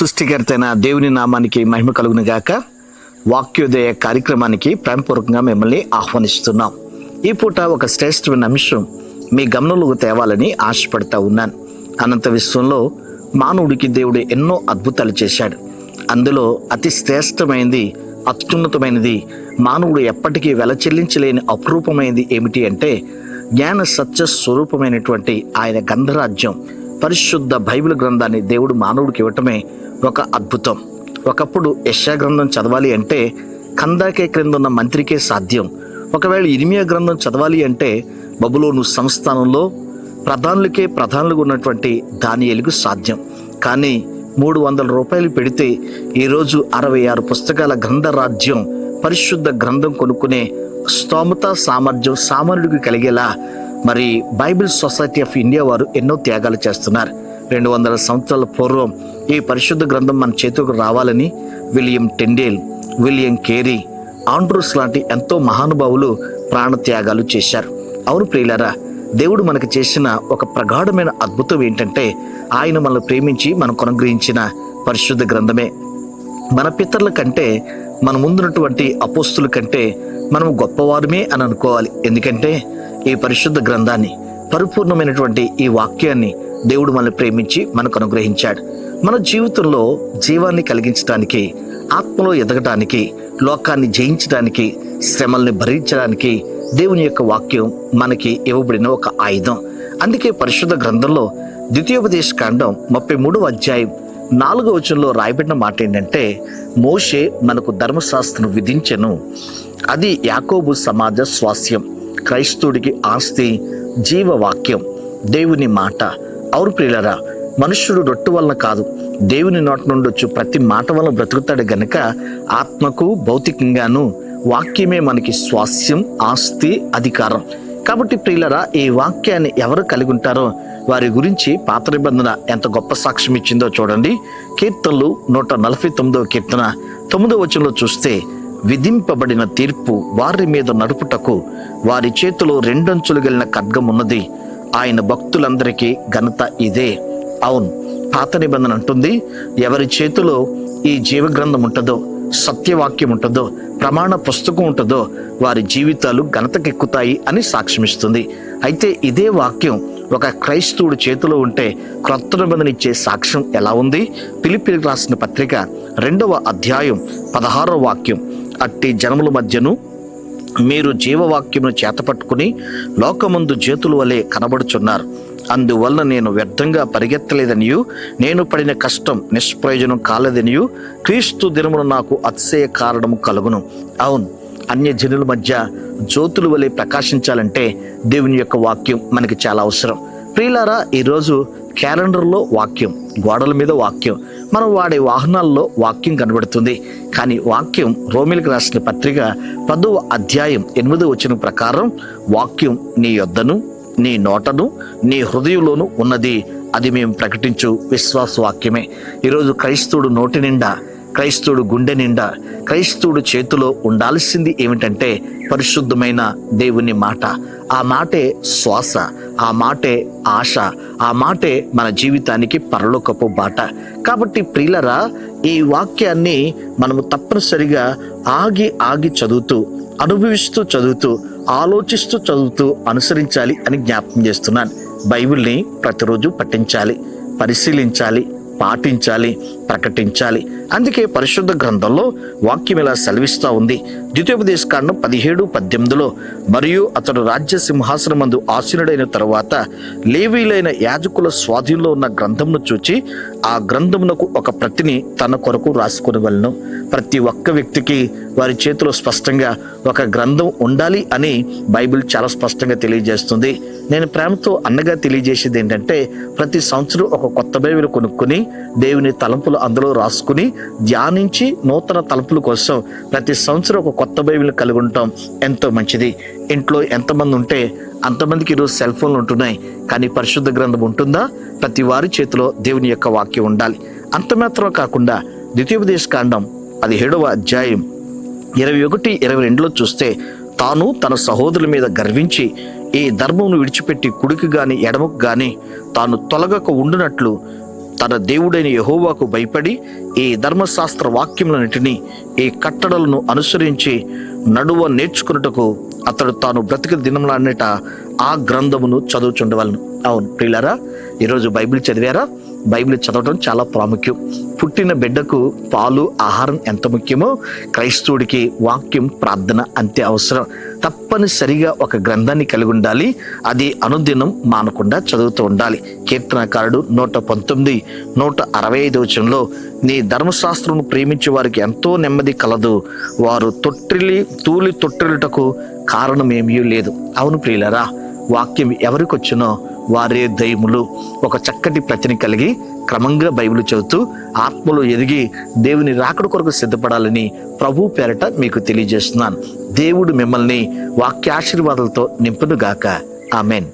సృష్టికర్తైన దేవుని నామానికి మహిమ కలుగును గాక. వాక్యోదయ కార్యక్రమానికి ప్రేమపూర్వకంగా మిమ్మల్ని ఆహ్వానిస్తున్నాం. ఈ పూట ఒక శ్రేష్టమైన అంశం మీ గమనంలోకి తేవాలని ఆశపడతా ఉన్నాను. అనంత విశ్వంలో మానవుడికి దేవుడు ఎన్నో అద్భుతాలు చేశాడు. అందులో అతి శ్రేష్టమైనది అత్యున్నతమైనది మానవుడు ఎప్పటికీ వెల చెల్లించలేని అపురూపమైనది ఏమిటి అంటే జ్ఞాన సత్య స్వరూపమైనటువంటి ఆయన గంధరాజ్యం. పరిశుద్ధ బైబిల్ గ్రంథాన్ని దేవుడు మానవుడికి ఇవ్వటమే ఒక అద్భుతం. ఒకప్పుడు యశా గ్రంథం చదవాలి అంటే కందాకే క్రింద ఉన్న మంత్రికే సాధ్యం. ఒకవేళ ఇరిమియా గ్రంథం చదవాలి అంటే బబులోను సంస్థానంలో ప్రధానులకే ప్రధానులుగా ఉన్నటువంటి దానియేలుకు సాధ్యం. కానీ మూడు వందల రూపాయలు పెడితే ఈరోజు అరవై ఆరు పుస్తకాల గ్రంథ రాజ్యం పరిశుద్ధ గ్రంథం కొనుక్కునే స్తోమత సామర్థ్యం సామాన్యుడికి కలిగేలా మరి బైబిల్ సొసైటీ ఆఫ్ ఇండియా వారు ఎన్నో త్యాగాలు చేస్తున్నారు. రెండు వందల సంవత్సరాల పూర్వం ఈ పరిశుద్ధ గ్రంథం మన చేతికి రావాలని William Tyndale William Carey Andrews లాంటి ఎంతో మహానుభావులు ప్రాణత్యాగాలు చేశారు. అవును ప్రియులారా దేవుడు మనకు చేసిన ఒక ప్రగాఢమైన అద్భుతం ఏంటంటే ఆయన మనల్ని ప్రేమించి మనకు అనుగ్రహించిన పరిశుద్ధ గ్రంథమే. మన పితరుల కంటే మన ముందున్నటువంటి అపోస్తుల కంటే మనం గొప్పవారమే అని అనుకోవాలి. ఎందుకంటే ఈ పరిశుద్ధ గ్రంథాన్ని పరిపూర్ణమైనటువంటి ఈ వాక్యాన్ని దేవుడు మనల్ని ప్రేమించి మనకు అనుగ్రహించాడు. మన జీవితంలో జీవాన్ని కలిగించడానికి ఆత్మలో ఎదగటానికి లోకాన్ని జయించడానికి శ్రమల్ని భరించడానికి దేవుని యొక్క వాక్యం మనకి ఇవ్వబడిన ఒక ఆయుధం. అందుకే పరిశుద్ధ గ్రంథంలో ద్వితీయోపదేశ కాండం ముప్పై మూడవ అధ్యాయం నాలుగో వచనంలో రాయబడిన మాట ఏంటంటే మోషే మనకు ధర్మశాస్త్రం విధించెను. అది యాకోబు సమాజ స్వాస్యం. క్రైస్తవుడికి ఆస్తి జీవవాక్యం దేవుని మాట. అవురు ప్రియులరా మనుష్యుడు రొట్టు వలన కాదు దేవుని నోటి నుండి వచ్చు ప్రతి మాట వలన బ్రతుకుతాడు గనుక ఆత్మకు భౌతికంగాను వాక్యమే మనకి స్వాస్యం ఆస్తి అధికారం. కాబట్టి ప్రియులరా ఈ వాక్యాన్ని ఎవరు కలిగి ఉంటారో వారి గురించి పాత నిబంధన ఎంత గొప్ప సాక్ష్యం ఇచ్చిందో చూడండి. కీర్తనలు నూట నలభై తొమ్మిదవ కీర్తన తొమ్మిదవ వచనంలో చూస్తే విధింపబడిన తీర్పు వారి మీద నడుపుటకు వారి చేతిలో రెండంచులు గెలిన ఖడ్గం ఉన్నది ఆయన భక్తులందరికీ ఘనత ఇదే. అవును పాత నిబంధన అంటుంది ఎవరి చేతిలో ఈ జీవగ్రంథం ఉంటుందో సత్యవాక్యం ఉంటుందో ప్రమాణ పుస్తకం ఉంటుందో వారి జీవితాలు ఘనతకెక్కుతాయి అని సాక్ష్యమిస్తుంది. అయితే ఇదే వాక్యం ఒక క్రైస్తవుడి చేతిలో ఉంటే క్రొత్త నిబంధనిచ్చే సాక్ష్యం ఎలా ఉంది? పిలిపిలి రాసిన పత్రిక రెండవ అధ్యాయం పదహారవ వాక్యం. అట్టి జనముల మధ్యను మీరు జీవవాక్యమును చేతపట్టుకుని లోకమందు చేతుల వలె కనబడుచున్నారు. అందువలన నేను వ్యర్థంగా పరిగెత్తలేదనియు నేను పడిన కష్టం నిష్ప్రయోజనం కాలేదనియు క్రీస్తు దినమున నాకు అతిశయ కారణము కలుగును. అవును అన్య జనుల మధ్య జ్యోతుల వలె ప్రకాశించాలంటే దేవుని యొక్క వాక్యం మనకి చాలా అవసరం. ప్రియులారా ఈరోజు క్యాలెండర్లో వాక్యం. గోడల మీద వాక్యం. మనం వాడే వాహనాల్లో వాక్యం కనబడుతుంది. కానీ వాక్యం రోమిలకు రాసిన పత్రిక పదవ అధ్యాయం ఎనిమిదో వచ్చిన ప్రకారం వాక్యం నీ యొద్దను నీ నోటను నీ హృదయంలోను ఉన్నది. అది మేము ప్రకటించు విశ్వాస వాక్యమే ఈరోజు క్రైస్తవుడు నోటి నిండా క్రైస్తవుడు గుండె నిండా క్రైస్తవుడు చేతిలో ఉండాల్సింది ఏమిటంటే పరిశుద్ధమైన దేవుని మాట. ఆ మాటే శ్వాస ఆ మాటే ఆశ ఆ మాటే మన జీవితానికి పరలోకపు బాట. కాబట్టి ప్రియులరా ఈ వాక్యాన్ని మనము తప్పనిసరిగా ఆగి ఆగి చదువుతూ అనుభవిస్తూ చదువుతూ ఆలోచిస్తూ చదువుతూ అనుసరించాలి అని జ్ఞాపకం చేస్తున్నాను. బైబిల్ని ప్రతిరోజు పఠించాలి పరిశీలించాలి పాటించాలి ప్రకటించాలి. అందుకే పరిశుద్ధ గ్రంథంలో వాక్యం ఇలా సెలవిస్తూ ఉంది. ద్వితీయోపదేశ కాండం పదిహేడు పద్దెనిమిదిలో మరియు అతడు రాజ్య సింహాసనమందు ఆసీనుడైన తరువాత లేవీలైన యాజకుల స్వాధీనంలో ఉన్న గ్రంథమును చూచి ఆ గ్రంథమునకు ఒక ప్రతిని తన కొరకు రాసుకొనవలను ప్రతి ఒక్క వ్యక్తికి వారి చేతిలో స్పష్టంగా ఒక గ్రంథం ఉండాలి అని బైబిల్ చాలా స్పష్టంగా తెలియజేస్తుంది. నేను ప్రేమతో అన్నగా తెలియజేసేది ఏంటంటే ప్రతి సంవత్సరం ఒక కొత్త బైబిల్ కొనుక్కుని దేవుని తలంపులు అందులో రాసుకుని ధ్యానించి నూతన తలంపుల కోసం ప్రతి సంవత్సరం ఒక కొత్త బైబిల్ కలిగి ఉండటం ఎంతో మంచిది. ఇంట్లో ఎంతమంది ఉంటే అంతమందికి ఈరోజు సెల్ ఫోన్లు ఉంటున్నాయి. కానీ పరిశుద్ధ గ్రంథం ఉంటుందా? ప్రతి వారి చేతిలో దేవుని యొక్క వాక్యం ఉండాలి. అంత మాత్రం కాకుండా ద్వితీయోపదేశ కాండం పదిహేడవ అధ్యాయం ఇరవై ఒకటి ఇరవై రెండులో చూస్తే తాను తన సహోదరుల మీద గర్వించి ఈ ధర్మమును విడిచిపెట్టి కుడికి గాని ఎడమకు గాని తాను తొలగక ఉండునట్లు తన దేవుడైన యహోవాకు భయపడి ఈ ధర్మశాస్త్ర వాక్యములన్నిటినీ ఈ కట్టడలను అనుసరించి నడువ నేర్చుకున్నటకు అతడు తాను బ్రతికిన దినములన్నిట ఆ గ్రంథమును చదువుచుండవలను. అవును ప్రియులారా ఈరోజు బైబిల్ చదివారా? బైబిల్ చదవడం చాలా ప్రాముఖ్యం. పుట్టిన బిడ్డకు పాలు ఆహారం ఎంత ముఖ్యమో క్రైస్తవుడికి వాక్యం ప్రార్థన అంతే అవసరం. తప్పనిసరిగా ఒక గ్రంథాన్ని కలిగి ఉండాలి. అది అనుదినం మానకుండా చదువుతూ ఉండాలి. కీర్తనకారుడు నూట పంతొమ్మిది నూట అరవై ఐదు వచనంలో నీ ధర్మశాస్త్రమును ప్రేమించే వారికి ఎంతో నెమ్మది కలదు. వారు తొట్టిలి తూలి తొట్టిలుటకు కారణమేమీ లేదు. అవును ప్రియులరా వాక్యం ఎవరికి వచ్చినో వారే దైములు ఒక చక్కటి ప్రతిని కలిగి క్రమంగా బైబిల్ చదువుతూ ఆత్మలో ఎదిగి దేవుని రాకడ కొరకు సిద్ధపడాలని ప్రభు పేరట మీకు తెలియజేస్తున్నాను. దేవుడు మిమ్మల్ని వాక్యాశీర్వాదాలతో నింపునుగాక. ఆమెన్.